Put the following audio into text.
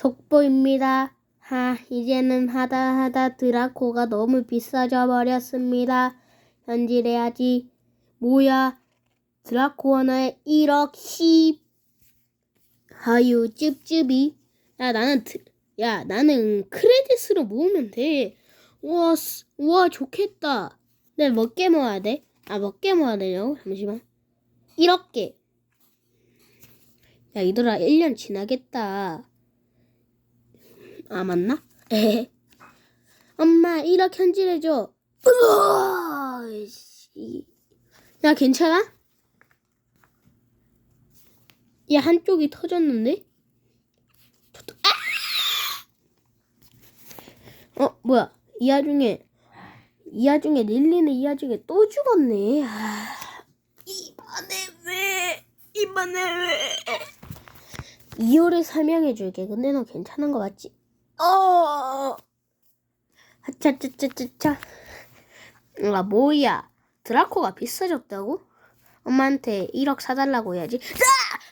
속보입니다. 하, 이제는 하다 하다 드라코가 너무 비싸져 버렸습니다. 현질해야지. 뭐야? 드라코 하나에 1억 10. 아유, 찝찝이. 야, 나는, 드, 야, 나는 크레딧으로 모으면 돼. 우와, 스- 우와, 좋겠다. 근데 몇 개 모아야 돼? 아, 몇 개 모아야 되냐고? 잠시만. 1억 개. 야, 이들아, 1년 지나겠다. 아, 맞나? 엄마, 1억 현질해줘. 야, 괜찮아? 야, 한쪽이 터졌는데? 아! 어, 뭐야. 이 와중에, 이 와중에 릴리는 이 와중에 또 죽었네. 아, 이번에 왜, 이번에 왜. 이유를 설명해 줄게. 근데 너 괜찮은 거 맞지? 어. 하차차차차차. 아 뭐야? 드라코가 비싸졌다고? 엄마한테 1억 사달라고 해야지. 엄마